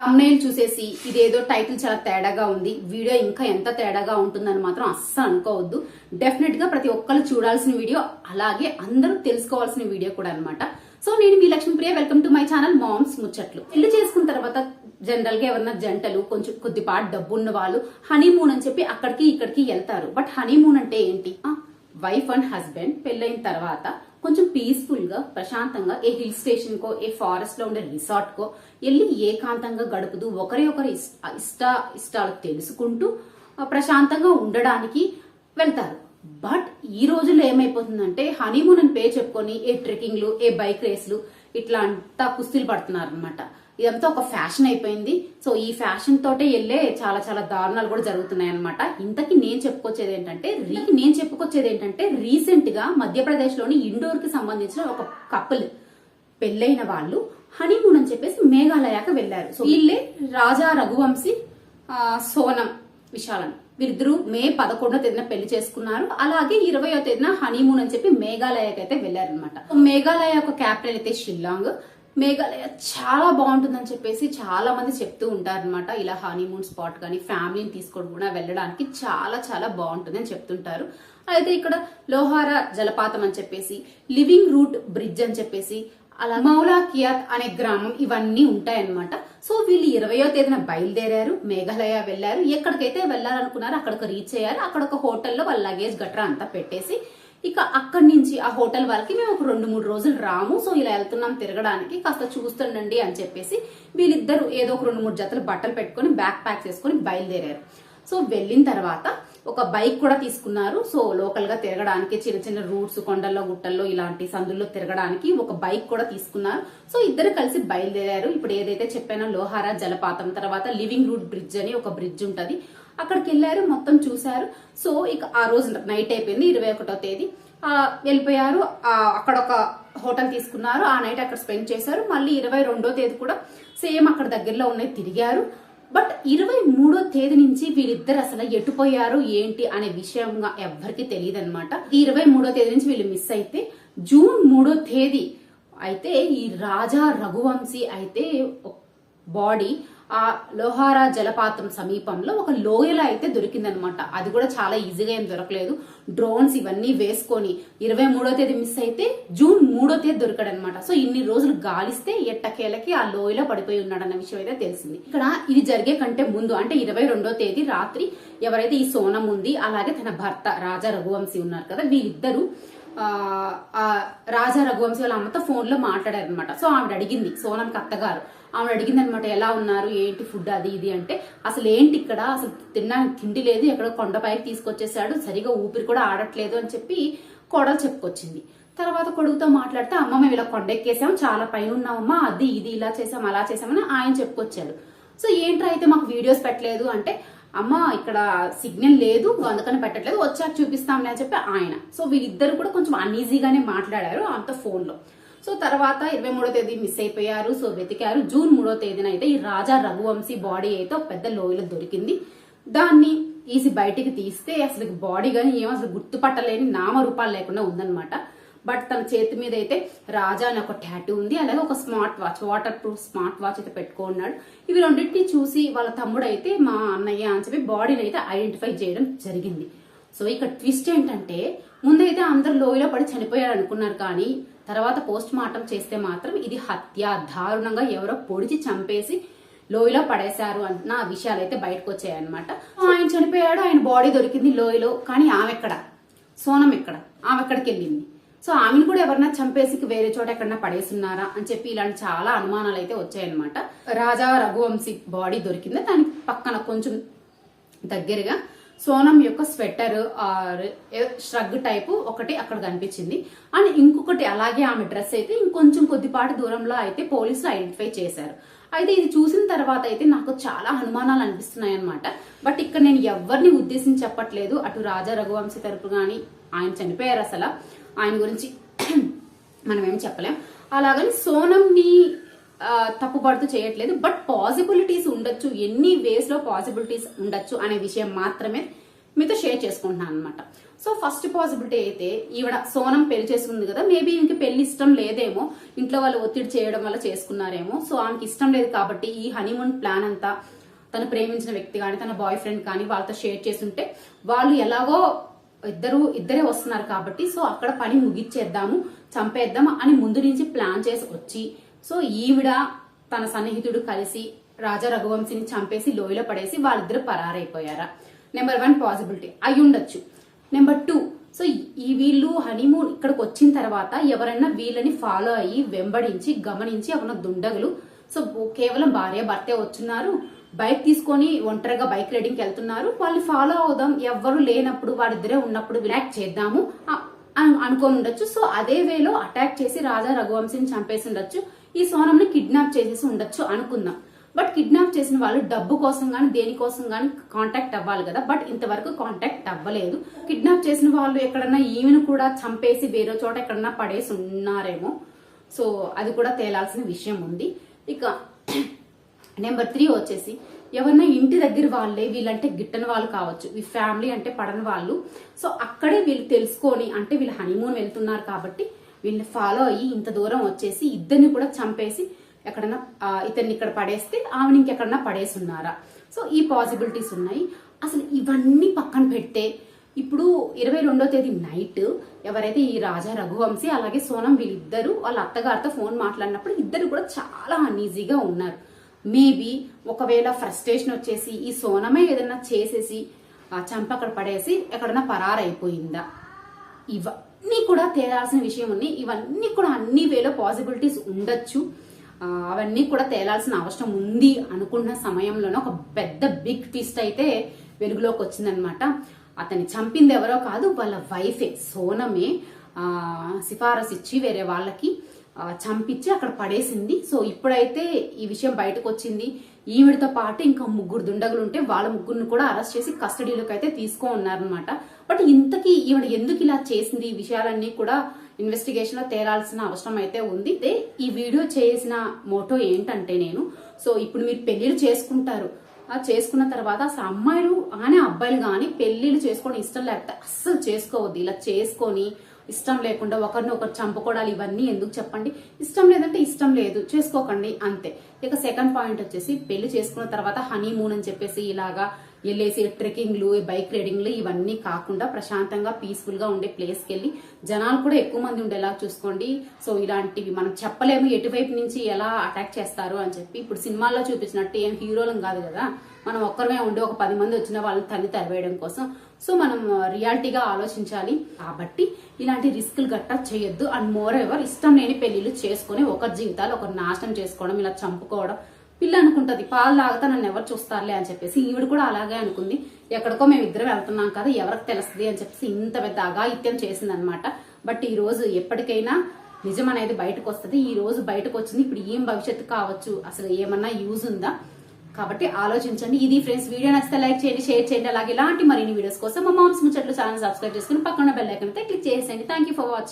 Thumbnail చూసేసి ఇదేదో title చాలా తేడాగా ఉంది. వీడియో ఇంకా ఎంత తేడాగా ఉంటుందని మాత్రం అస్సలు అనుకోవద్దు. డెఫినెట్గా ప్రతి ఒక్కరు చూడాల్సిన వీడియో అలాగే అందరూ తెలుసుకోవాల్సిన వీడియో కూడా అనమాట సో నేను మీ Lakshmipriya welcome to my channel moms ముచ్చట్లు పెళ్ళి చేసుకున్న తర్వాత జనరల్గా ఎవరన్నా జంటలు కొంచెం కొద్దిపాటి డబ్బు ఉన్న వాళ్ళు హనీమూన్ అని చెప్పి అక్కడికి ఇక్కడికి వెళ్తారు. బట్ హనీమూన్ అంటే ఏంటి? వైఫ్ అండ్ హస్బెండ్ పెళ్ళైన తర్వాత కొంచెం పీస్ఫుల్గా ప్రశాంతంగా ఏ హిల్ స్టేషన్ కో ఏ ఫారెస్ట్లో ఉండే రిసార్ట్ కో వెళ్ళి ఏకాంతంగా గడుపుతూ ఒకరి ఒకరి ఇష్ట ఇష్టాలు తెలుసుకుంటూ ప్రశాంతంగా ఉండడానికి వెళ్తారు. బట్ ఈ రోజుల్లో ఏమైపోతుందంటే హనీమూన్ అని పేరు చెప్పుకొని ఏ ట్రెక్కింగ్లు ఏ బైక్ రేస్లు ఇట్లా అంతా కుస్తీలు పడుతున్నారు అనమాట ఇదంతా ఒక ఫ్యాషన్ అయిపోయింది. సో ఈ ఫ్యాషన్ తోటే వెళ్ళే చాలా చాలా దారుణాలు కూడా జరుగుతున్నాయి అనమాట ఇంతకీ నేను చెప్పుకొచ్చేది ఏంటంటే రీ- నేను చెప్పుకొచ్చేది ఏంటంటే రీసెంట్గా మధ్యప్రదేశ్లోని ఇండోర్కి సంబంధించిన ఒక కపుల్ పెళ్ళైన వాళ్ళు హనీమూన్ అని చెప్పేసి మేఘాలయకు వెళ్ళారు సో వీళ్ళే రాజా రఘువంశీ సోనం విశాలన్ వీరిద్దరూ మే పదకొండో తేదీన పెళ్ళి చేసుకున్నారు. అలాగే ఇరవయో తేదీన హనీమూన్ అని చెప్పి మేఘాలయకి అయితే వెళ్ళారనమాట మేఘాలయ యొక్క క్యాపిటల్ అయితే షిల్లాంగ్. మేఘాలయ చాలా బాగుంటుందని చెప్పేసి చాలా మంది చెప్తూ ఉంటారన్నమాట. ఇలా హనీమూన్ స్పాట్ కానీ ఫ్యామిలీని తీసుకొని కూడా వెళ్ళడానికి చాలా చాలా బాగుంటుందని చెప్తుంటారు. అయితే ఇక్కడ లోహార జలపాతం అని చెప్పేసి లివింగ్ రూట్ బ్రిడ్జ్ అని చెప్పేసి అలా మౌలా కియాత్ అనే గ్రామం ఇవన్నీ ఉంటాయన్నమాట. సో వీళ్ళు ఇరవయో తేదీన బయలుదేరారు మేఘాలయ వెళ్ళారు ఎక్కడికైతే వెళ్ళాలనుకున్నారో అక్కడికి రీచ్ అయ్యారు. అక్కడ ఒక హోటల్లో వాళ్ళ లగేజ్ గట్రా అంతా పెట్టేసి ఇక అక్కడి నుంచి ఆ హోటల్ వాళ్ళకి మేము ఒక రెండు మూడు రోజులు రాము. సో ఇలా వెళ్తున్నాం తిరగడానికి. కాస్త చూస్తుండండి అని చెప్పేసి వీళ్ళిద్దరు ఏదో ఒక రెండు మూడు జతలు బట్టలు పెట్టుకొని బ్యాక్ ప్యాక్ చేసుకొని బయలుదేరారు. సో వెళ్ళిన తర్వాత ఒక బైక్ కూడా తీసుకున్నారు. సో లోకల్గా తిరగడానికి చిన్న చిన్న రూట్స్ కొండల్లో గుట్టల్లో ఇలాంటి సందుల్లో తిరగడానికి ఒక బైక్ కూడా తీసుకున్నారు. సో ఇద్దరు కలిసి బయలుదేరారు. ఇప్పుడు ఏదైతే చెప్పానో లోహారా జలపాతం తర్వాత లివింగ్ రూట్ బ్రిడ్జ్ అని ఒక బ్రిడ్జ్ ఉంటది. అక్కడికి వెళ్ళారు మొత్తం చూశారు. సో ఇక ఆ రోజు నైట్ అయిపోయింది ఇరవై ఒకటో తేదీ. వెళ్ళిపోయారు. అక్కడ ఒక హోటల్ తీసుకున్నారు. ఆ నైట్ అక్కడ స్పెండ్ చేశారు. మళ్ళీ ఇరవై రెండో తేదీ కూడా సేమ్ అక్కడ దగ్గరలో ఉన్నాయి తిరిగారు. బట్ ఇరవై మూడో తేదీ నుంచి వీళ్ళిద్దరు అసలు ఎటుపోయారు ఏంటి అనే విషయంగా ఎవ్వరికి తెలియదు అనమాట ఇరవై మూడో తేదీ నుంచి వీళ్ళు మిస్ అయితే జూన్ మూడో తేదీ అయితే ఈ రాజా రఘువంశీ అయితే బాడీ ఆ లోహారా జలపాతం సమీపంలో ఒక లోయలో అయితే దొరికిందనమాట. అది కూడా చాలా ఈజీగా ఏం దొరకలేదు. డ్రోన్స్ ఇవన్నీ వేసుకొని ఇరవై మూడో తేదీ మిస్ అయితే జూన్ మూడో తేదీ దొరికాడనమాట. సో ఇన్ని రోజులు గాలిస్తే ఎట్టకేలకి ఆ లోయలో పడిపోయి ఉన్నాడన్న విషయం అయితే తెలిసింది. ఇక్కడ ఇది జరిగే కంటే ముందు అంటే ఇరవై రెండో తేదీ రాత్రి ఎవరైతే ఈ సోనం ఉంది అలాగే తన భర్త రాజా రఘువంశీ ఉన్నారు కదా వీళ్ళిద్దరూ రాజా రఘువంశీ వాళ్ళ అమ్మతో ఫోన్లో మాట్లాడారు అనమాట సో ఆవిడ అడిగింది సోనంకి అత్తగారు. ఆవిడ అడిగింది అనమాట ఎలా ఉన్నారు? ఏంటి ఫుడ్ అది ఇది? అంటే అసలు ఏంటి ఇక్కడ? అసలు తినడానికి తిండి లేదు ఎక్కడ కొండపైకి తీసుకొచ్చేసాడు సరిగా ఊపిరి కూడా ఆడట్లేదు అని చెప్పి కోడలు చెప్పుకొచ్చింది. తర్వాత కొడుకుతో మాట్లాడితే అమ్మ మేము ఇలా కొండెక్కేసాం చాలా పైన ఉన్నామమ్మా అది ఇది ఇలా చేసాం అలా చేసామని ఆయన చెప్పుకొచ్చాడు. సో ఏంట్రా అయితే మాకు వీడియోస్ పెట్టలేదు? అంటే అమ్మ ఇక్కడ సిగ్నల్ లేదు అందుకని పెట్టట్లేదు వచ్చాక చూపిస్తాంలే అని చెప్పి ఆయన. సో వీళ్ళిద్దరు కూడా కొంచెం అన్ఈజీగానే మాట్లాడారు అంత ఫోన్లో సో తర్వాత ఇరవై మూడో తేదీ మిస్ అయిపోయారు సో వెతికారు. జూన్ మూడో తేదీన అయితే ఈ రాజా రఘువంశీ బాడీ అయితే ఒక పెద్ద లోయలో దొరికింది. దాన్ని తీసి బయటికి తీస్తే అసలు బాడీ కానీ ఏం అసలు గుర్తుపట్టలేని నామరూపాలు లేకుండా ఉందన్నమాట. బట్ తన చేతి మీద అయితే రాజా అనే ఒక ట్యాటూ ఉంది. అలాగే ఒక smart watch waterproof smart watch అయితే పెట్టుకున్నాడు. ఇవి రెండింటిని చూసి వాళ్ళ తమ్ముడు అయితే మా అన్నయ్య అని చెప్పి బాడీని అయితే ఐడెంటిఫై చేయడం జరిగింది. సో ఇక్కడ ట్విస్ట్ ఏంటంటే ముందైతే అందరు లోయలో పడి చనిపోయారు అనుకున్నారు కానీ తర్వాత పోస్ట్ మార్టం చేస్తే మాత్రం ఇది హత్య దారుణంగా ఎవరో పొడిచి చంపేసి లోయలో పడేశారు అన్న విషయాలు అయితే బయటకు వచ్చాయన్నమాట ఆయన చనిపోయాడు ఆయన బాడీ దొరికింది లోయలో కానీ ఆమె ఎక్కడ సోనం ఎక్కడ? ఆమె ఎక్కడికి వెళ్ళింది సో ఆమెను కూడా ఎవరన్నా చంపేసి వేరే చోట ఎక్కడన్నా పడేస్తున్నారా అని చెప్పి ఇలాంటి చాలా అనుమానాలు అయితే వచ్చాయన్నమాట. రాజా రఘువంశీ బాడీ దొరికింది. దాని పక్కన కొంచెం దగ్గరగా సోనం యొక్క స్వెటర్ ష్రగ్ టైపు ఒకటి అక్కడ కనిపించింది. అండ్ ఇంకొకటి అలాగే ఆమె డ్రెస్ అయితే ఇంకొంచెం కొద్దిపాటి దూరంలో అయితే పోలీసులు ఐడెంటిఫై చేశారు. అయితే ఇది చూసిన తర్వాత అయితే నాకు చాలా అనుమానాలు అనిపిస్తున్నాయి అనమాట బట్ ఇక్కడ నేను ఎవరిని ఉద్దేశించి చెప్పట్లేదు. అటు రాజా రఘువంశీ తరపు కానీ ఆయన చనిపోయారు అసలు. ఆయన గురించి మనం ఏం చెప్పలేం. అలాగని సోనంని తప్పుపడుతూ చేయట్లేదు. బట్ పాసిబిలిటీస్ ఉండొచ్చు. ఎన్ని వేస్లో పాసిబిలిటీస్ ఉండొచ్చు అనే విషయం మాత్రమే మీతో షేర్ చేసుకుంటున్నాను అనమాట సో ఫస్ట్ పాసిబిలిటీ అయితే ఈవిడ సోనం పెళ్ళి చేసుకుంది కదా. మేబీ ఇంక పెళ్ళి ఇష్టం లేదేమో. ఇంట్లో వాళ్ళు ఒత్తిడి చేయడం వల్ల చేసుకున్నారేమో. సో ఆమెకి ఇష్టం లేదు కాబట్టి ఈ హనీమూన్ ప్లాన్ అంతా తను ప్రేమించిన వ్యక్తి కానీ తన బాయ్ ఫ్రెండ్ కానీ వాళ్ళతో షేర్ చేస్తుంటే వాళ్ళు ఎలాగో ఇద్దరు ఇద్దరే వస్తున్నారు కాబట్టి సో అక్కడ పని ముగిచ్చేద్దాము చంపేద్దాం అని ముందు నుంచి ప్లాన్ చేసి వచ్చి సో ఈవిడ తన సన్నిహితుడు కలిసి రాజా రఘువంశిని చంపేసి లోయలో పడేసి వాళ్ళిద్దరు పరారైపోయారా? నెంబర్ వన్ పాసిబిలిటీ అయి ఉండొచ్చు నెంబర్ టూ సో ఈ వీళ్ళు హనీమూన్ ఇక్కడికి వచ్చిన తర్వాత ఎవరైనా వీళ్ళని ఫాలో అయ్యి వెంబడించి గమనించి అవున దుండగులు సో కేవలం భార్య భర్తే వచ్చున్నారు. బైక్ తీసుకొని ఒంటరిగా బైక్ రైడింగ్కి వెళ్తున్నారు. వాళ్ళు ఫాలో అవుదాం. ఎవ్వరు లేనప్పుడు వాడిద్దరే ఉన్నప్పుడు వినాక్ చేద్దాము. అనుకోని ఉండొచ్చు. సో అదే వేలో అటాక్ చేసి రాజా రఘువంశిని చంపేసి ఉండొచ్చు. ఈ సోనంని కిడ్నాప్ చేసేసి ఉండొచ్చు అనుకుందాం. బట్ కిడ్నాప్ చేసిన వాళ్ళు డబ్బు కోసం కానీ దేనికోసం కానీ కాంటాక్ట్ అవ్వాలి కదా. బట్ ఇంతవరకు కాంటాక్ట్ అవ్వలేదు. కిడ్నాప్ చేసిన వాళ్ళు ఎక్కడన్నా ఈమెను కూడా చంపేసి వేరే చోట ఎక్కడన్నా పడేసి ఉన్నారేమో. సో అది కూడా తేలాల్సిన విషయం ఉంది. ఇక నెంబర్ త్రీ వచ్చేసి ఎవరన్నా ఇంటి దగ్గర వాళ్ళే వీళ్ళంటే గిట్టని వాళ్ళు కావచ్చు. ఈ ఫ్యామిలీ అంటే పడని వాళ్ళు. సో అక్కడే వీళ్ళు తెలుసుకొని అంటే వీళ్ళు హనీమూన్ వెళ్తున్నారు కాబట్టి వీళ్ళని ఫాలో అయ్యి ఇంత దూరం వచ్చేసి ఇద్దరిని కూడా చంపేసి ఎక్కడన్నా ఇతన్ని ఇక్కడ పడేస్తే ఆమెను ఇంకెక్కడన్నా పడేసి ఉన్నారా సో ఈ పాసిబిలిటీస్ ఉన్నాయి. అసలు ఇవన్నీ పక్కన పెడితే ఇప్పుడు ఇరవై రెండో తేదీ నైట్ ఎవరైతే ఈ రాజా రఘువంశీ అలాగే సోనం వీళ్ళిద్దరు వాళ్ళ అత్తగారితో ఫోన్ మాట్లాడినప్పుడు ఇద్దరు కూడా చాలా అన్ఈజీగా ఉన్నారు. మేబీ ఒకవేళ ఫ్రస్ట్రేషన్ వచ్చేసి ఈ సోనమే ఏదైనా చేసేసి చంప అక్కడ పడేసి ఎక్కడన్నా పరారైపోయిందా? ఇవన్నీ కూడా తేలాల్సిన విషయం ఉంది ఇవన్నీ కూడా అన్ని వేలో పాసిబిలిటీస్ ఉండొచ్చు. అవన్నీ కూడా తేలాల్సిన అవసరం ఉంది అనుకున్న సమయంలోనే ఒక పెద్ద బిగ్ ట్విస్ట్ అయితే వెలుగులోకి వచ్చిందనమాట అతన్ని చంపింది ఎవరో కాదు వాళ్ళ వైఫే సోనమే సిఫారసు ఇచ్చి వేరే వాళ్ళకి. చంపించి అక్కడ పడేసింది. సో ఇప్పుడైతే ఈ విషయం బయటకు వచ్చింది ఈవిడతో పాటు ఇంకా ముగ్గురు దుండగులు ఉంటే వాళ్ళ ముగ్గురిని కూడా అరెస్ట్ చేసి కస్టడీలోకి అయితే తీసుకో ఉన్నారనమాట బట్ ఇంతకీ ఈవిడ ఎందుకు ఇలా చేసింది? ఈ విషయాలన్నీ కూడా ఇన్వెస్టిగేషన్లో తేలాల్సిన అవసరం అయితే ఉంది ఈ వీడియో చేసిన మోటో ఏంటంటే నేను సో ఇప్పుడు మీరు పెళ్ళిళ్ళు చేసుకుంటారు. ఆ చేసుకున్న తర్వాత అసలు అమ్మాయిలు కానీ అబ్బాయిలు కానీ పెళ్ళిళ్ళు చేసుకోవడం ఇష్టం లేకపోతే అస్సలు చేసుకోవద్దు. ఇలా చేసుకొని ఇష్టం లేకుండా ఒకరిని ఒకరు చంపుకోవడాలు ఇవన్నీ ఎందుకు చెప్పండి? ఇష్టం లేదంటే ఇష్టం లేదు. చేసుకోకండి అంతే. ఇక సెకండ్ పాయింట్ వచ్చేసి పెళ్ళి చేసుకున్న తర్వాత హనీ మూన్ అని చెప్పేసి ఇలాగా వెళ్ళేసి ట్రెక్కింగ్లు బైక్ రైడింగ్లు ఇవన్నీ కాకుండా ప్రశాంతంగా పీస్ఫుల్గా ఉండే ప్లేస్కి వెళ్ళి జనాలు కూడా ఎక్కువ మంది ఉండేలా చూసుకోండి. సో ఇలాంటివి మనం చెప్పలేము ఎటువైపు నుంచి ఎలా అటాక్ చేస్తారు అని చెప్పి ఇప్పుడు సినిమాల్లో చూపించినట్టు ఏం హీరోలం కాదు కదా. మనం ఒక్కరమే ఉండి ఒక పది మంది వచ్చిన వాళ్ళని తల్లి తరివేయడం కోసం సో మనం రియాలిటీగా ఆలోచించాలి. కాబట్టి ఇలాంటి రిస్క్లు గట్టా చేయొద్దు. అండ్ మోర్ ఎవర్ ఇష్టం లేని పెళ్ళిళ్ళు చేసుకుని ఒకరి జీవితాలు ఒకరు నాశనం చేసుకోవడం ఇలా చంపుకోవడం. పిల్ల అనుకుంటది పాలు తాగుతా నన్ను ఎవరు చూస్తారులే అని చెప్పేసి. ఈవిడ కూడా అలాగే అనుకుంది. ఎక్కడికో మేము ఇద్దరు వెళ్తున్నాం కదా ఎవరికి తెలుస్తుంది అని చెప్పేసి ఇంత పెద్ద అఘాయిత్యం చేసింది అనమాట బట్ ఈ రోజు ఎప్పటికైనా నిజం అనేది బయటకు వస్తుంది ఈ రోజు బయటకు వచ్చింది ఇప్పుడు ఏం భవిష్యత్తు కావచ్చు? అసలు ఏమన్నా యూజ్ ఉందా? కాబట్టి ఆలోచించండి. ఇది ఫ్రెండ్స్ వీడియో నచ్చితే లైక్ చేయండి షేర్ చేయండి. అలాగే ఇలాంటి మరిన్ని వీడియోస్ కోసం మా మామ్స్ ముచ్చట్లు ఛానల్ సబ్స్క్రైబ్ చేసుకుని పక్కన బెల్ ఐకన్ అయితే క్లిక్ చేసేయండి. Thank you for watching